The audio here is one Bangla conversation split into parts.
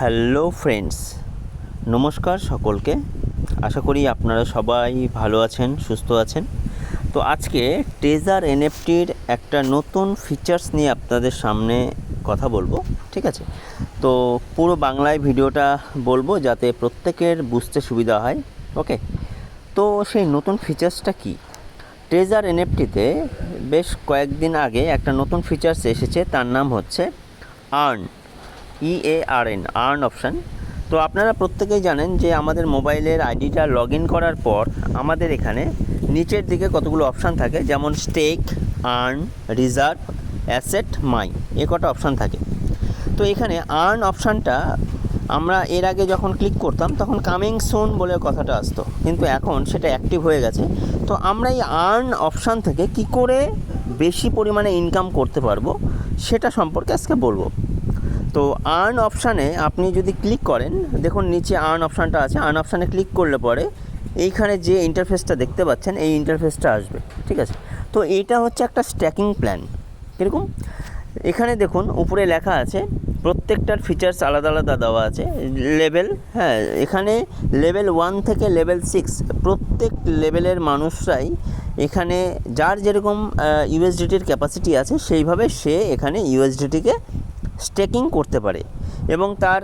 হ্যালো ফ্রেন্ডস, নমস্কার সকলকে। আশা করি আপনারা সবাই ভালো আছেন, সুস্থ আছেন। তো আজকে ট্রেজার এনএফটির একটা নতুন ফিচার্স নিয়ে আপনাদের সামনে কথা বলব, ঠিক আছে? তো পুরো বাংলায় ভিডিওটা বলব যাতে প্রত্যেকের বুঝতে সুবিধা হয়, ওকে? তো সেই নতুন ফিচার্সটা কী? ট্রেজার এনএফটিতে বেশ কয়েকদিন আগে একটা নতুন ফিচার্স এসেছে, তার নাম হচ্ছে earn E A R N earn option তো আপনারা প্রত্যেকেই জানেন যে আমাদের মোবাইলের আইডিটা লগ ইন করার পর আমাদের এখানে নিচের দিকে কতগুলো অপশান থাকে, যেমন স্টেক আর্ন রিজার্ভ অ্যাসেট মাই এ কটা অপশান থাকে। তো এখানে আর্ন অপশানটা আমরা এর আগে যখন ক্লিক করতাম, তখন কামিং সুন বলে কথাটা আসতো। কিন্তু এখন সেটা অ্যাক্টিভ হয়ে গেছে। তো আমরা এই আর্ন অপশান থেকে কি করে বেশি পরিমাণে ইনকাম করতে পারব, সেটা সম্পর্কে আজকে বলব। তো আর্ন অপশানে আপনি যদি ক্লিক করেন, দেখুন নিচে আর্ন অপশানটা আছে আর্ন অপশানে ক্লিক করলে পরে এইখানে যে ইন্টারফেসটা দেখতে পাচ্ছেন, এই ইন্টারফেসটা আসবে, ঠিক আছে? তো এইটা হচ্ছে একটা স্ট্যাকিং প্ল্যান কীরকম? এখানে দেখুন, উপরে লেখা আছে, প্রত্যেকটার ফিচার্স আলাদা আলাদা দেওয়া আছে লেভেল হ্যাঁ এখানে লেভেল ওয়ান থেকে লেভেল সিক্স প্রত্যেক লেভেলের মানুষরাই এখানে, যার যেরকম ইউএসডিটির ক্যাপাসিটি আছে, সেইভাবে সে এখানে ইউএসডিটিকে স্টেকিং করতে পারে। এবং তার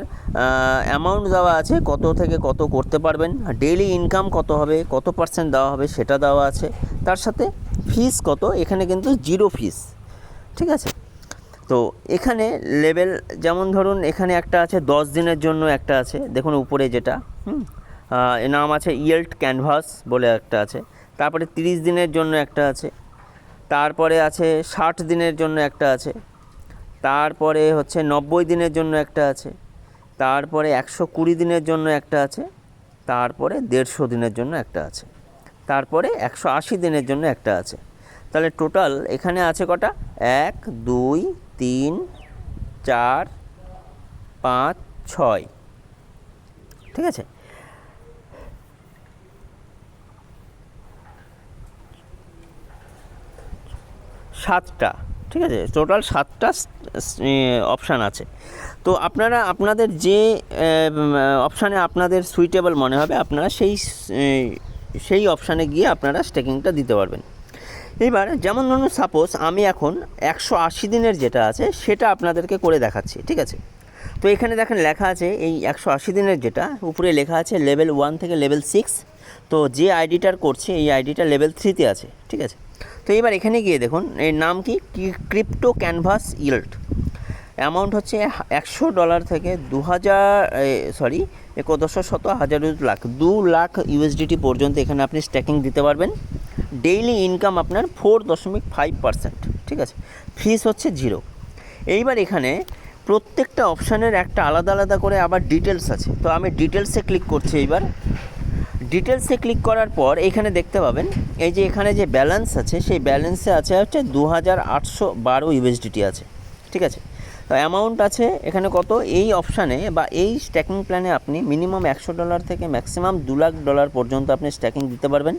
অ্যামাউন্ট দেওয়া আছে কত থেকে কত করতে পারবেন ডেইলি ইনকাম কত হবে, কত পার্সেন্ট দেওয়া হবে সেটা দেওয়া আছে। তার সাথে ফিস কত, এখানে কিন্তু জিরো ফিস ঠিক আছে? তো এখানে লেভেল যেমন ধরুন এখানে একটা আছে, দশ দিনের জন্য একটা আছে, দেখুন উপরে যেটা, হুম এর নাম আছে ইয়েল্ট ক্যানভাস বলে একটা আছে, তারপরে তিরিশ দিনের জন্য একটা আছে, তারপরে আছে ষাট দিনের জন্য একটা আছে তারপরে হচ্ছে নব্বই দিনের জন্য একটা আছে, তারপরে একশো কুড়ি দিনের জন্য একটা আছে, তারপরে দেড়শো দিনের জন্য একটা আছে, তারপরে একশো আশি দিনের জন্য একটা আছে। তাহলে টোটাল এখানে আছে কটা? এক, দুই, তিন, চার, পাঁচ, ছয়। ঠিক আছে? সাতটা। ঠিক আছে? টোটাল সাতটা অপশান আছে। তো আপনারা, আপনাদের যে অপশানে আপনাদের সুইটেবল মনে হবে, আপনারা সেই সেই অপশানে গিয়ে আপনারা স্টেকিংটা দিতে পারবেন। এবার, যেমন ধরুন সাপোজ আমি এখন একশো আশি দিনের যেটা আছে, সেটা আপনাদেরকে করে দেখাচ্ছি, ঠিক আছে? তো এখানে দেখেন, লেখা আছে এই একশো আশি দিনের যেটা, উপরে লেখা আছে লেভেল ওয়ান থেকে লেভেল সিক্স তো যে আইডিটার করছে, এই আইডিটা লেভেল থ্রিতে আছে, ঠিক আছে? তো এবার এখানে গিয়ে দেখুন, এর নাম কি? ক্রিপ্টো ক্যানভাস ইল্ড অ্যামাউন্ট হচ্ছে একশো ডলার থেকে দু হাজার সরি একদশ শত হাজার লাখ, দু লাখ ইউএসডিটি পর্যন্ত এখানে আপনি স্ট্যাকিং দিতে পারবেন। ডেইলি ইনকাম আপনার ফোর দশমিক ফাইভ পার্সেন্ট ঠিক আছে? ফিস হচ্ছে জিরো এইবার এখানে প্রত্যেকটা অপশানের একটা আলাদা আলাদা করে আবার ডিটেলস আছে। তো আমি ডিটেলসে ক্লিক করছি এইবার। ডিটেলসে ক্লিক করার পর এখানে দেখতে পাবেন, এই যে এখানে যে ব্যালেন্স আছে, সেই ব্যালেন্সে আছে হচ্ছে দু হাজার আটশো বারো ইউএসডিটি আছে, ঠিক আছে? তো অ্যামাউন্ট আছে, এখানে কত? এই অপশানে বা এই স্ট্যাকিং প্ল্যানে আপনি মিনিমাম একশো ডলার থেকে ম্যাক্সিমাম দু লাখ ডলার পর্যন্ত আপনি স্ট্যাকিং দিতে পারবেন।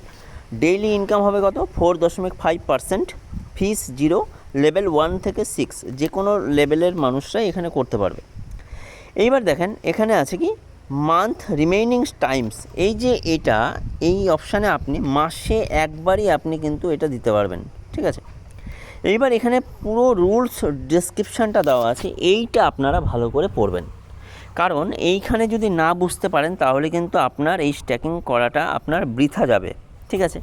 ডেইলি ইনকাম হবে কত? ফোর দশমিক five percent fees zero level one থেকে সিক্স যে কোনো লেভেলের মানুষরাই এখানে করতে পারবে। এইবার দেখেন, এখানে আছে কি? মান্থ রিমেইনিং টাইমস এই যে এটা, এই অপশানে আপনি মাসে একবারই আপনি কিন্তু এটা দিতে পারবেন, ঠিক আছে? এইবার এখানে পুরো রুলস ডেসক্রিপশানটা দেওয়া আছে, এইটা আপনারা ভালো করে পড়বেন। কারণ এইখানে যদি না বুঝতে পারেন, তাহলে কিন্তু আপনার এই স্ট্যাকিং করাটা আপনার বৃথা যাবে, ঠিক আছে?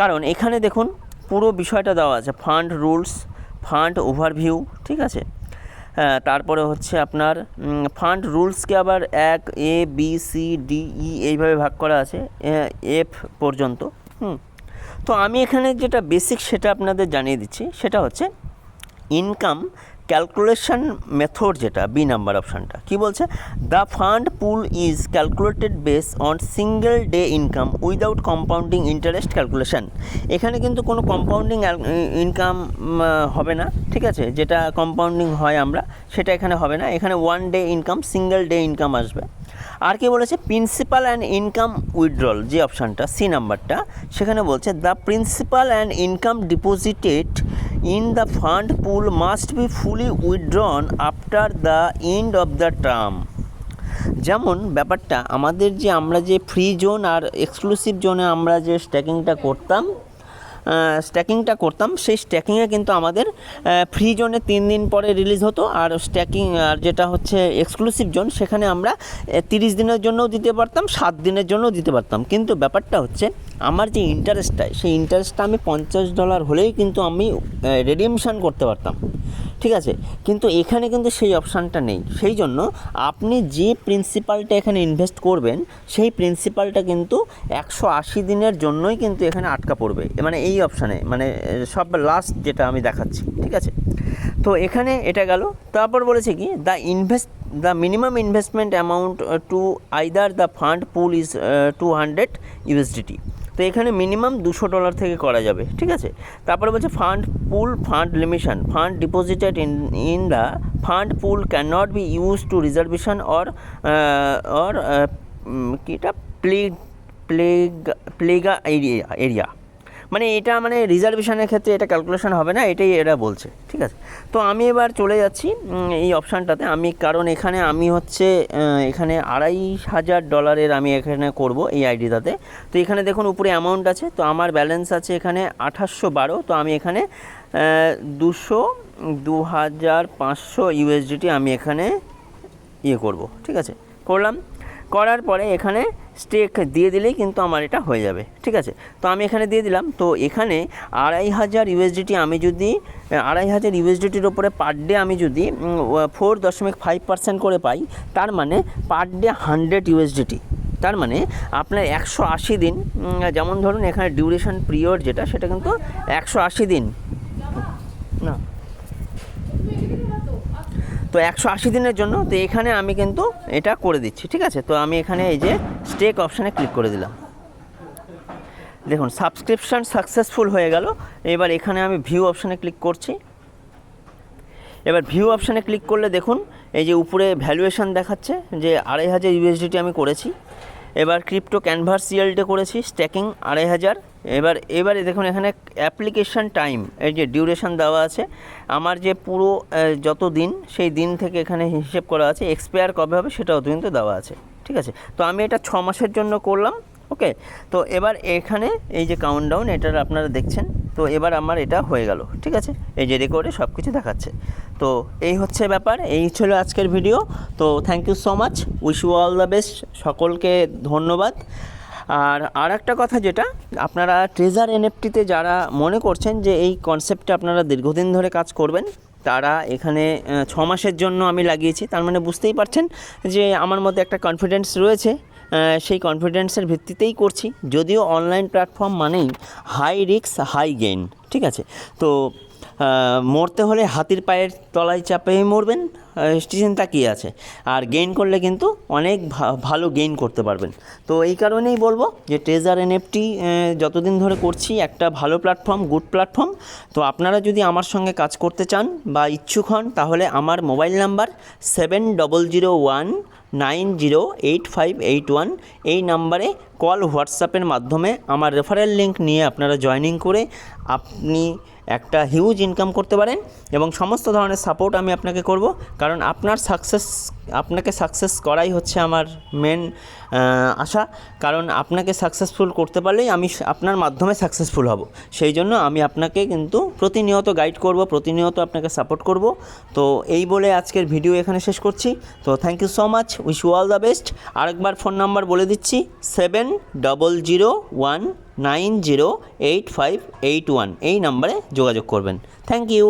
কারণ এখানে দেখুন, পুরো বিষয়টা দেওয়া আছে ফান্ড রুলস ফান্ড ওভারভিউ ঠিক আছে? তারপরে হচ্ছে আপনার ফান্ড রুলসকে আবার এক A B C D E এইভাবে ভাগ করা আছে এফ পর্যন্ত, হুম। তো আমি এখানে যেটা বেসিক সেটা আপনাদের জানিয়ে দিচ্ছি, সেটা হচ্ছে ইনকাম ক্যালকুলেশন মেথড যেটা বি নাম্বার অপশানটা কি বলছে? The fund pool is calculated base on single day income without compounding interest calculation এখানে কিন্তু কোনো কম্পাউন্ডিং ইনকাম হবে না, ঠিক আছে? যেটা কম্পাউন্ডিং হয় আমরা, সেটা এখানে হবে না। এখানে one day income single day income আসবে। আর কি বলেছে? প্রিন্সিপাল অ্যান্ড ইনকাম উইথড্রল যে অপশানটা সি নাম্বারটা সেখানে বলছে the principal and income deposited in the fund pool must be fully withdrawn after the end of the term. যেমন ব্যাপারটা, আমাদের যে আমরা যে ফ্রি জোন আর এক্সক্লুসিভ জোনে আমরা যে স্ট্যাকিংটা করতাম স্ট্যাকিংটা করতাম, সেই স্ট্যাকিংয়ে কিন্তু আমাদের ফ্রি জোনে তিন দিন পরে রিলিজ হতো আর স্ট্যাকিং, আর যেটা হচ্ছে এক্সক্লুসিভ জোন, সেখানে আমরা তিরিশ দিনের জন্যও দিতে পারতাম, সাত দিনের জন্যও দিতে পারতাম। কিন্তু ব্যাপারটা হচ্ছে আমার যে ইন্টারেস্টটা সেই ইন্টারেস্টটা আমি পঞ্চাশ ডলার হলেই কিন্তু আমি রেডিমশন করতে পারতাম। ঠিক আছে? কিন্তু এখানে কিন্তু সেই অপশানটা নেই। সেই জন্য আপনি যে প্রিন্সিপালটা এখানে ইনভেস্ট করবেন, সেই প্রিন্সিপালটা কিন্তু একশো আশি দিনের জন্যই কিন্তু এখানে আটকা পড়বে। মানে এই অপশানে মানে সব লাস্ট যেটা আমি দেখাচ্ছি। ঠিক আছে? তো এখানে এটা গেল। তারপর বলেছে কি the invest the minimum investment amount to either the fund pool is two hundred USDT তো এখানে মিনিমাম দুশো ডলার থেকে করা যাবে, ঠিক আছে? তারপরে বলছে fund pool fund limitation fund deposited in in the fund pool can not be use to reservation or or কিটা প্লেগ প্লেগ প্লেগা এরিয়া এরিয়া মানে এটা মানে রিজার্ভেশনের ক্ষেত্রে এটা ক্যালকুলেশন হবে না, এটাই এরা বলছে, ঠিক আছে? তো আমি এবার চলে যাচ্ছি এই অপশানটাতে আমি, কারণ এখানে আমি হচ্ছে এখানে আড়াই হাজার ডলারের আমি এখানে করব এই আইডিটাতে তো এখানে দেখুন, উপরে অ্যামাউন্ট আছে, তো আমার ব্যালেন্স আছে এখানে আঠাশশো বারো, তো আমি এখানে দুশো দু হাজার পাঁচশো ইউএসডিটি আমি এখানে ইয়ে করব, ঠিক আছে? করলাম। করার পরে এখানে স্টেক দিয়ে দিলেই কিন্তু আমার এটা হয়ে যাবে, ঠিক আছে? তো আমি এখানে দিয়ে দিলাম, তো এখানে আড়াই হাজার ইউএসডিটি আমি যদি, আড়াই হাজার ইউএসডিটির ওপরে পার ডে আমি যদি ফোর দশমিক ফাইভ পার্সেন্ট করে পাই, তার মানে পার ডে হান্ড্রেড ইউএসডিটি তার মানে আপনার একশো আশি দিন যেমন ধরুন এখানে ডিউরেশন পিরিয়ড যেটা, সেটা কিন্তু একশো আশি দিন। না। তো একশো আশি দিনের জন্য তো এখানে আমি কিন্তু এটা করে দিচ্ছি, ঠিক আছে? তো আমি এখানে এই যে স্টেক অপশানে ক্লিক করে দিলাম। দেখুন সাবস্ক্রিপশান সাকসেসফুল হয়ে গেল। এবার এখানে আমি ভিউ অপশানে ক্লিক করছি। এবার ভিউ অপশানে ক্লিক করলে দেখুন, এই যে উপরে ভ্যালুয়েশান দেখাচ্ছে যে আড়াই হাজার ইউএসডিটি আমি করেছি। এবার ক্রিপ্টো ক্যানভাস সিএলটে করেছি স্ট্যাকিং আড়াই হাজার। এবার, এবারে দেখুন এখানে অ্যাপ্লিকেশান টাইম এই যে ডিউরেশান দেওয়া আছে। আমার যে পুরো যত দিন, সেই দিন থেকে এখানে হিসেব করা আছে এক্সপায়ার কবে হবে সেটাও কিন্তু দেওয়া আছে, ঠিক আছে? তো আমি এটা ছ মাসের জন্য করলাম ওকে তো এবার এখানে এই যে কাউন্ট ডাউন এটার আপনারা দেখছেন তো এবার আমার এটা হয়ে গেল, ঠিক আছে? এই যে রেকর্ডে সব কিছু দেখাচ্ছে। তো এই হচ্ছে ব্যাপার, এই ছিল আজকের ভিডিও। তো thank you so much wish you all the best সকলকে ধন্যবাদ। আর আর একটা কথা যেটা, আপনারা ট্রেজার এনএফটিতে যারা মনে করছেন যে এই কনসেপ্টে আপনারা দীর্ঘদিন ধরে কাজ করবেন, তারা এখানে ছ মাসের জন্য আমি লাগিয়েছি। তার মানে বুঝতেই পারছেন যে আমার মধ্যে একটা কনফিডেন্স রয়েছে। সেই কনফিডেন্সের ভিত্তিতেই করছি। যদিও অনলাইন প্ল্যাটফর্ম মানেই হাই রিক্স হাই গেইন ঠিক আছে? তো মরতে হলে হাতির পায়ের তলায় চাপেই মরবেন। চিন্তা কী আছে। আর গেইন করলে কিন্তু অনেক ভালো গেইন করতে পারবেন। তো এই কারণেই বলব যে ট্রেজার এনএফটি যতদিন ধরে করছি, একটা ভালো প্ল্যাটফর্ম গুড প্ল্যাটফর্ম তো আপনারা যদি আমার সঙ্গে কাজ করতে চান বা ইচ্ছুক হন, তাহলে আমার mobile number seven double zero one nine zero eight five eight one এই নাম্বারে কল হোয়াটসঅ্যাপের মাধ্যমে আমার রেফারেল লিঙ্ক নিয়ে আপনারা জয়েনিং করে আপনি একটা হিউজ ইনকাম করতে পারেন এবং সমস্ত ধরনের সাপোর্ট আমি আপনাকে করব, কারণ আপনার সাকসেস আপনাকে সাকসেস করাই হচ্ছে আমার মেন আশা। কারণ আপনাকে সাকসেসফুল করতে পারলেই আমি আপনার মাধ্যমে সাকসেসফুল হব। সেই জন্য আমি আপনাকে কিন্তু প্রতিনিয়ত গাইড করব, প্রতিনিয়ত আপনাকে সাপোর্ট করব। তো এই বলে আজকের ভিডিও এখানে শেষ করছি। তো thank you so much wish you all the best আরেকবার ফোন নাম্বার বলে দিচ্ছি seven double zero one nine zero eight five eight one এই নাম্বারে যোগাযোগ করবেন। Thank you